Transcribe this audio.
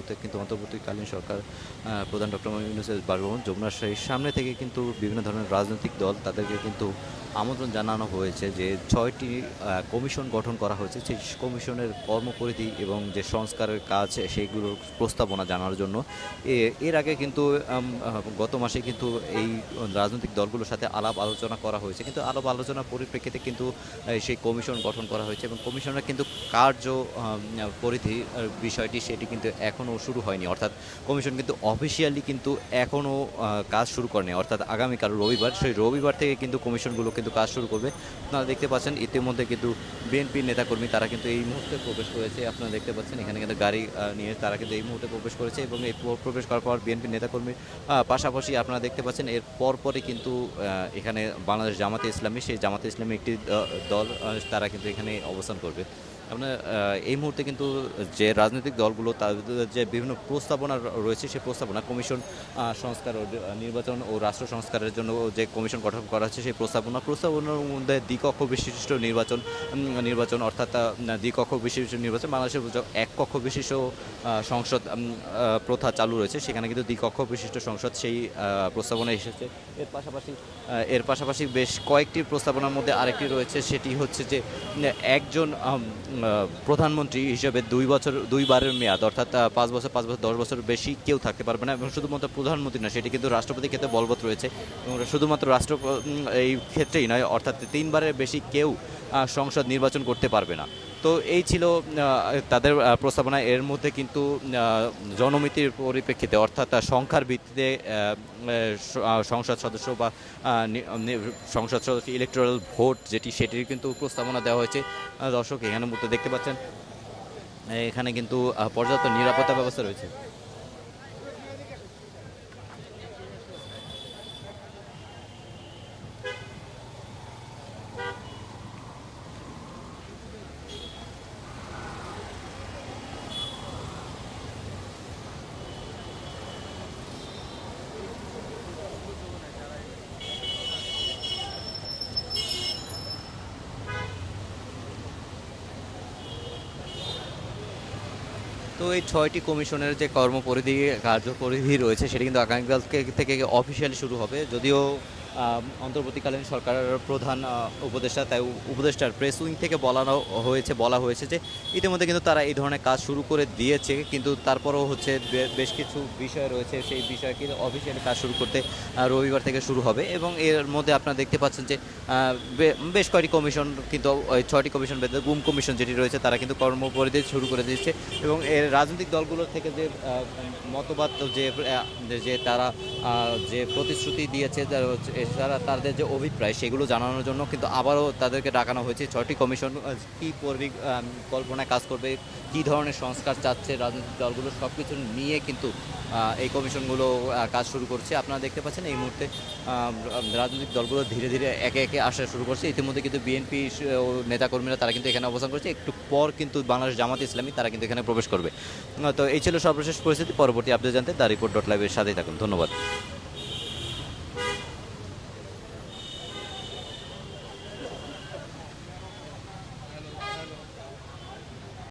মুহূর্তে কিন্তু অন্তর্বর্তীকালীন সরকার প্রধান ডক্টর মোহাম্মদ ইউনুসের বাসভবন যমুনাশাহীর সামনে থেকে কিন্তু বিভিন্ন ধরনের রাজনৈতিক দল তাদেরকে কিন্তু আমন্ত্রণ জানানো হয়েছে যে ছয়টি কমিশন গঠন করা হয়েছে। সেই কমিশনের কর্মপরিধি এবং যে সংস্কারের কাজ সেইগুলোর প্রস্তাবনা জানার জন্য। এর আগে কিন্তু গত মাসে কিন্তু এই রাজনৈতিক দলগুলোর সাথে আলাপ আলোচনা করা হয়েছে। কিন্তু আলাপ আলোচনার পরিপ্রেক্ষিতে কিন্তু সেই কমিশন গঠন করা হয়েছে এবং কমিশনের কিন্তু কার্য পরিধি বিষয়টি সেটি কিন্তু এখনও শুরু হয়নি। অর্থাৎ কমিশন কিন্তু অফিসিয়ালি কিন্তু এখনও কাজ শুরু করেনি। অর্থাৎ আগামীকাল রবিবার, সেই রবিবার থেকে কিন্তু কমিশনগুলো কিন্তু কাজ শুরু করবে। আপনারা দেখতে পাচ্ছেন ইতিমধ্যে কিন্তু বিএনপির নেতাকর্মী, তারা কিন্তু এই মুহূর্তে প্রবেশ করেছে। আপনারা দেখতে পাচ্ছেন এখানে কিন্তু গাড়ি নিয়ে তারা কিন্তু এই মুহূর্তে প্রবেশ করেছে এবং এই প্রবেশ করার পর বিএনপির নেতাকর্মীর পাশাপাশি আপনারা দেখতে পাচ্ছেন এর পরপরই কিন্তু এখানে বাংলাদেশ জামাতে ইসলামী, সেই জামাতে ইসলামী একটি দল তারা কিন্তু এখানে অবস্থান করবে। আপনার এই মুহূর্তে কিন্তু যে রাজনৈতিক দলগুলো, তাদের যে বিভিন্ন প্রস্তাবনা রয়েছে, সেই প্রস্তাবনা কমিশন সংস্কার ও নির্বাচন ও রাষ্ট্র সংস্কারের জন্য যে কমিশন গঠন করা হচ্ছে, সেই প্রস্তাবনা প্রস্তাবনার মধ্যে দ্বিকক্ষ বিশিষ্ট নির্বাচন নির্বাচন অর্থাৎ দ্বিকক্ষ বিশিষ্ট নির্বাচন বাংলাদেশের এক কক্ষ বিশিষ্ট সংসদ প্রথা চালু রয়েছে। সেখানে কিন্তু দ্বিকক্ষ বিশিষ্ট সংসদ সেই প্রস্তাবনা এসেছে। এর পাশাপাশি এর পাশাপাশি বেশ কয়েকটি প্রস্তাবনার মধ্যে আরেকটি রয়েছে। সেটি হচ্ছে যে একজন প্রধানমন্ত্রী হিসেবে দুই বছর, দুইবারের মেয়াদ, অর্থাৎ পাঁচ বছর পাঁচ বছর, দশ বছর বেশি কেউ থাকতে পারবে না। এবং শুধুমাত্র প্রধানমন্ত্রী না, সেটি কিন্তু রাষ্ট্রপতির ক্ষেত্রে বলবৎ রয়েছে। এবং শুধুমাত্র রাষ্ট্র এই এই ক্ষেত্রেই নয়, অর্থাৎ তিনবারের বেশি কেউ সংসদ নির্বাচন করতে পারবে না। তো এই ছিল তাদের প্রস্তাবনা। এর মধ্যে কিন্তু জনমিতির পরিপ্রেক্ষিতে, অর্থাৎ সংখ্যার ভিত্তিতে সংসদ সদস্য বা সংসদ সদস্য ইলেকট্রাল ভোট যেটি, সেটির কিন্তু প্রস্তাবনা দেওয়া হয়েছে। দর্শক, এখানে মধ্যে দেখতে পাচ্ছেন, এখানে কিন্তু পর্যাপ্ত নিরাপত্তা ব্যবস্থা রয়েছে। তো এই ছয়টি কমিশনের যে কর্মপরিধি কার্যপরিধি রয়েছে, সেটি কিন্তু আগামীকাল থেকে- অফিসিয়ালি শুরু হবে। যদিও অন্তর্বর্তীকালীন সরকারের প্রধান উপদেষ্টা, তাই উপদেষ্টার প্রেস উইং থেকে বলানো হয়েছে, বলা হয়েছে যে ইতিমধ্যে কিন্তু তারা এই ধরনের কাজ শুরু করে দিয়েছে, কিন্তু তারপরেও হচ্ছে বেশ কিছু বিষয় রয়েছে, সেই বিষয়ে কিন্তু অফিসিয়ালি কাজ শুরু করতে রবিবার থেকে শুরু হবে এবং এর মধ্যে আপনারা দেখতে পাচ্ছেন যে বেশ কয়েকটি কমিশন কিন্তু, ওই ছয়টি কমিশন বেঁধে গুম কমিশন যেটি রয়েছে তারা কিন্তু কর্মপরিধি শুরু করে দিচ্ছে এবং এর রাজনৈতিক দলগুলোর থেকে যে মতবাদ যে যে তারা যে প্রতিশ্রুতি দিয়েছে এছাড়া তাদের যে অভিপ্রায় সেগুলো জানানোর জন্য কিন্তু আবারও তাদেরকে ডাকানো হয়েছে। ছয়টি কমিশন কী পরিকল্পনায় কাজ করবে, কী ধরনের সংস্কার চাচ্ছে রাজনৈতিক দলগুলো সব কিছু নিয়ে কিন্তু এই কমিশনগুলো কাজ শুরু করছে। আপনারা দেখতে পাচ্ছেন এই মুহূর্তে রাজনৈতিক দলগুলো ধীরে ধীরে একে একে আসা শুরু করছে। ইতিমধ্যে কিন্তু বিএনপি ও নেতাকর্মীরা তারা কিন্তু এখানে অবস্থান করছে। একটু পর কিন্তু বাংলাদেশ জামাত ইসলামী তারা কিন্তু এখানে প্রবেশ করবে। তো এই ছিল সর্বশেষ পরিস্থিতি। পরবর্তী আপডেট জানতে দ্য রিপোর্ট ডট লাইভের সাথেই থাকুন। ধন্যবাদ।